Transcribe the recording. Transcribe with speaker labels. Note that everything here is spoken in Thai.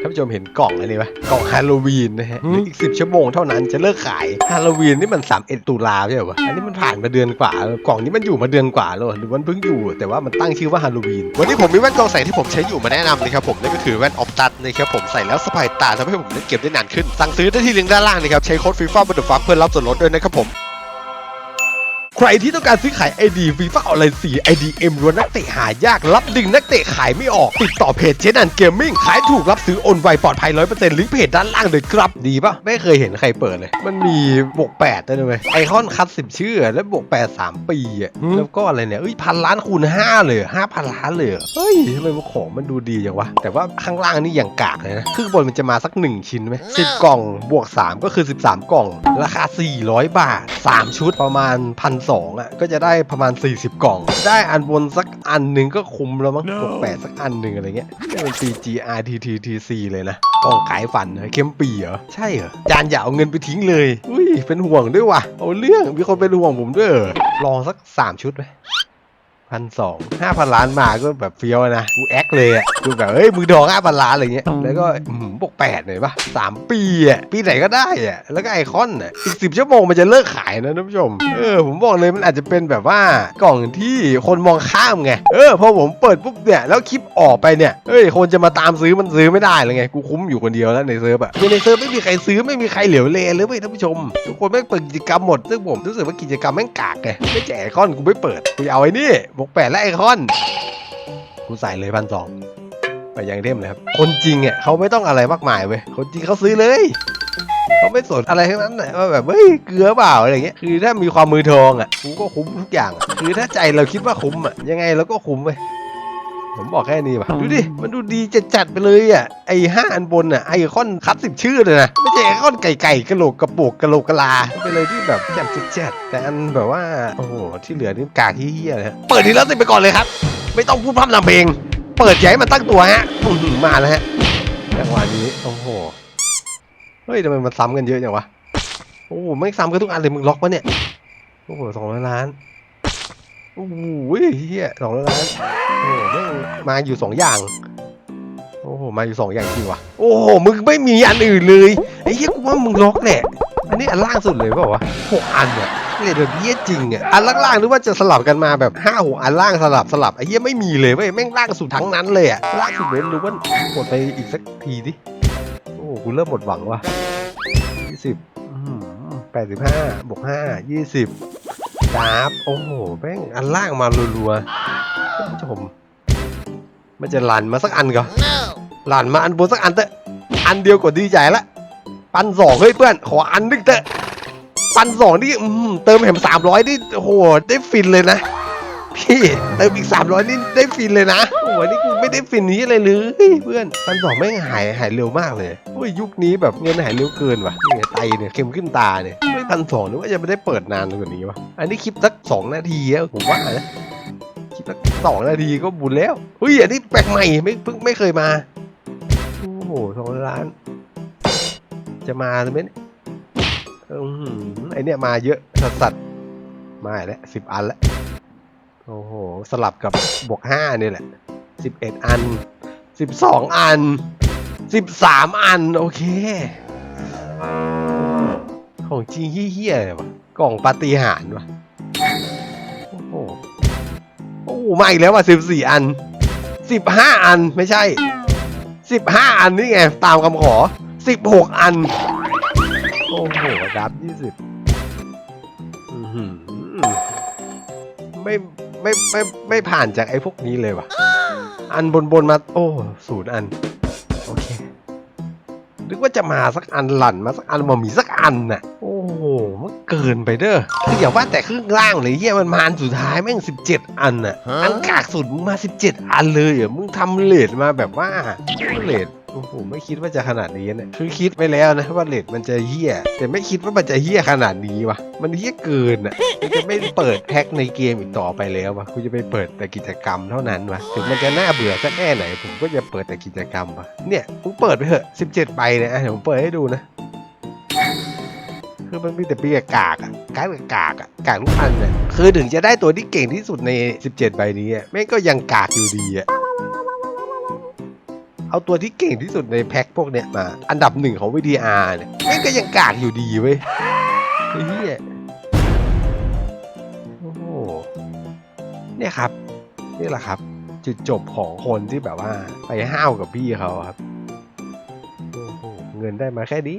Speaker 1: ท่านผู้ชมเห็นกล่องอะไรปะกล่องฮาโลวีนนะฮะเหลืออีก10ชั่วโมงเท่านั้นจะเลิกขายฮาโลวีนนี่มัน31ตุลาใช่ปะอันนี้มันผ่านมาเดือนกว่าแล้วกล่องนี้มันอยู่มาเดือนกว่าแล้วหรือมันเพิ่งอยู่ แต่ว่ามันตั้งชื่อว่าฮาโลวีน
Speaker 2: วันนี้ผมมีแว่นกรองแสงที่ผมใช้อยู่มาแนะนำนะครับผมนั่นก็คือแว่นออฟตัดนะครับผมใส่แล้วสบายตาทำให้ผมเล่นเกมได้นานขึ้น สั่งซื้อได้ที่ลิงก์ด้านล่างนะครับใช้โค้ดฟีฟ่าบัตเตอร์ฟักเพื่อรับส่วนลดด้วยนะครับผม
Speaker 1: ใครที่ต้องการซื้อขาย ID ฟีฟ่าออนไลน์4 IDM รวนนักเตะหายากรับดึงนักเตะขายไม่ออก ติดต่อเพจเจนันเกมมิ่งขายถูกรับซื้อโอนไวปลอดภัย 100%ลิงก์เพจด้านล่างเลยครับ ดีปะไม่เคยเห็นใครเปิดเลย มันมีบวก8ด้วยนะเว้ยไอคอนคัด10 ชื่อ แล้วบวก8 3 ปีอะแล้วก็อะไรเนี่ยเอ้ยพันล้านคูณ 5 เลยห้าพันล้านเลยเหรอเฮ้ยทำไมมันของมันดูดีจังวะแต่ว่าข้างล่างนี่อย่างกากเลยนะครึ่งบนมันจะมาสัก 1 ชิ้นไหมสิบกล่องบวก 3 ก็คือ 13 กล่อง ราคา 400 บาท 3 ชุดประมาณพันสอะก็จะได้ประมาณ 40 กล่อง ได้อันบนสักอันหนึ่งก็คุ้มแล้วมั้งบวกแปดสักอันหนึ่งอะไรเงี้ยนี่เป็น PG RTTTC เลยนะกล่องขายฝันเหรอเข้มปีเหรอ ใช่เหรอ จานอย่าเอาเงินไปทิ้งเลย อุ้ย เป็นห่วงด้วยว่ะ เอาเรื่อง มีคนเป็นห่วงผมด้วยเหรอลองสัก 3 ชุดไหมพันสองห้าพันล้านมาก็แบบเฟี้ยวนะ กูแอคเลยอะกูแบบเฮ้ยมือดองห้าพันล้านอะไรเงี้ยแล้วก็อื้อหือบวกแปดหน่อยปะสามปีอะปีไหนก็ได้อะแล้วก็ไอคอนอะอีกสิบชั่วโมงมันจะเลิกขายนะท่านผู้ชมเออผมบอกเลยมันอาจจะเป็นแบบว่ากล่องที่คนมองข้ามไงเออพอผมเปิดปุ๊บเนี่ยแล้วคลิปออกไปเนี่ยเฮ้ยคนจะมาตามซื้อมันซื้อไม่ได้เลยไงกูคุ้มอยู่คนเดียวแล้วในเซิร์ฟอะคือในเซิร์ฟไม่มีใครซื้อไม่มีใครเหลียวเลเลยเว้ยท่านผู้ชมทุกคนไม่งเปิดกิจกรรมหมดซึ่งผมรู้สึกว่ากิจกรรมแม่งกากไงไม่แจกไอคอนกูไม่เปิดกูจะเอาไอ้นี่บวกแปดและไอคอนกูใส่เลยพันสอง ไปยังเทมเลยครับ คนจริงอะเขาไม่ต้องอะไรมากมายเว้ย คนจริงเขาซื้อเลยเขาไม่สนอะไรทั้งนั้นนะว่าแบบเฮ้ยเกลือเปล่าอะไรเงี้ยคือถ้ามีความมือทองอะกูก็คุ้มทุกอย่างอะคือถ้าใจเราคิดว่าคุ้มอะยังไงเราก็คุ้มเว้ยผมบอกแค่นี้ว่ะดูดิ มันดูดีจัดๆไปเลยอะ ไอ้ห้าอันบนอะ ไอคอนคัดสิบชื่อเลยนะ ไม่ใช่ไอคอนไก่ไก่กระโหลกกระโปกกระโหลกกะลาเป็นเลยที่แบบจัดจัดแต่อันแบบว่า โอ้โห ที่เหลือนี่กากเฮี้ยเลยฮะเปิดทีแล้วติดไปก่อนเลยครับ ไม่ต้องพูดพร่ำนำเพลง เปิดใหญ่มันตั้งตัวฮะอื้อหือมาแล้วฮะจังหวะนี้โอ้โหเฮ้ยทำไมมันซ้ำกันเยอะจังวะโอ้โหไม่ซ้ำกันทุกอันเลยมึงล็อกปะเนี่ยโอ้โหสองร้อยล้านโอ้โหเฮียสองร้อยล้านโอ้โหแม่งมาอยู่สองอย่างโอ้โหมาอยู่สองอย่างจริงวะโอ้โหมึงไม่มีอันอื่นเลยไอ้เหี้ยกูว่ามึงล็อกแหละอันนี้อันล่างสุดเลยเปล่าวะหกอันเนี่ย เนี่ยเดี๋ยวเหี้ยจริงอะอันล่างๆหรือว่าจะสลับกันมาแบบห้าหกอันล่างสลับสลับไอ้เหี้ยไม่มีเลยเว้ยแม่งล่างสุดทั้งนั้นเลยอะล่างสุดเลยหรือว่ากดไปอีกสักทีดิโอ้กูเริ่มหมดหวังว่ะยี่สิบแปดสิบห้าบวกห้ายี่สิบดาบโอ้โหแม่งอันล่างมารัวๆท่านผู้ชมมันจะหลันมาสักอันก่อนหลันมาอันบนสักอันเถอะอันเดียวก็ดีใจละปันสองเฮ้ยเพื่อนขออันนึงเถอะ ปันสองนี่เติมแหมสามร้อยนี่โหได้ฟินเลยนะ พี่เติมอีกสามร้อยนี่ได้ฟินเลยนะโอ้โหนี่กูไม่ได้ฟินนี้อะไรเลยเพื่อนปันสองแม่หายหายเร็วมากเลยโอ้ยยุคนี้แบบเงินหายเร็วเกินว่ะนี่ไงไตเนี่ยเข็มขึ้นตาเนี่ยไม่พันสองนึกว่าจะไม่ได้เปิดนานกว่านี้วะอันนี้คลิปสักสองนาทีอะผมว่านะคลิปละสองนาทีก็บุญแล้วเฮ้ยอันนี้แปลกใหม่ไม่เพิ่งไม่เคยมาโอ้โหสองล้าน จะมาหรือไม่ อือหือไอเนี่ยมาเยอะสัสสัสมาอีกแล้วสิบอันแล้วโอ้โห สลับกับบวกห้านี่แหละสิบเอ็ดอันสิบสองอันสิบสามอัน โอเค ของจริงเฮี้ยๆเลยวะกล่องปาฏิหาริย์วะโอ้โหโอ้มาอีกแล้วว่ะสิบสี่อันสิบห้าอันไม่ใช่สิบห้าอันนี่ไง ตามคำขอสิบหกอัน โอ้โหดับยี่สิบไม่ไม่ไม่ไม่ผ่านจากไอ้พวกนี้เลยว่ะ อันบนบนๆมา โอ้ศูนย์อัน โอเค นึกว่าจะมาสักอันหลั่นมาสักอันมามีสักอันน่ะ โอ้โห มันเกินไปเด้อคืออย่าว่าแต่ครึ่งล่างเลยเฮียมันมาอันสุดท้ายแม่งสิบเจ็ดอันน่ะ อันกากสุดมึงมาสิบเจ็ดอันเลยเหรอะมึงทำเลทมาแบบว่าเลท โอ้โหไม่คิดว่าจะขนาดนี้นะคือคิดไปแล้วนะว่าเลทมันจะเฮี้ย แต่ไม่คิดว่ามันจะเฮี้ยขนาดนี้วะมันเฮี้ยเกินอะกูจะไม่เปิดแพ็คในเกมอีกต่อไปแล้ววะกูจะไปเปิดแต่กิจกรรมเท่านั้นวะถึงมันจะน่าเบื่อสักแค่ไหน ผมก็จะเปิดแต่กิจกรรมวะเนี่ยมึงเปิดไปเถอะสิเจ็ดใบเนี่ยอะเดี๋ยวผมเปิดให้ดูนะคือมันมีแต่ปีกากๆอะกากกับกากอะกากทุกอันเนี่ยคือถึงจะได้ตัวที่เก่งที่สุดใน 17 ใบนี้แม่งก็ยังกากอยู่ดีอะ เอาตัวที่เก่งที่สุดในแพ็คพวกเนี้ยมา อันดับหนึ่งของ VTR เนี่ยแม่งก็ยังกาดอยู่ดีเว้ยไอ้เหี้ยโอ้โหเนี่ยครับนี่แหละครับ จุดจบของคนที่แบบว่าไปห้าวกับพี่เขาครับโอ้โหเงินได้มาแค่นี้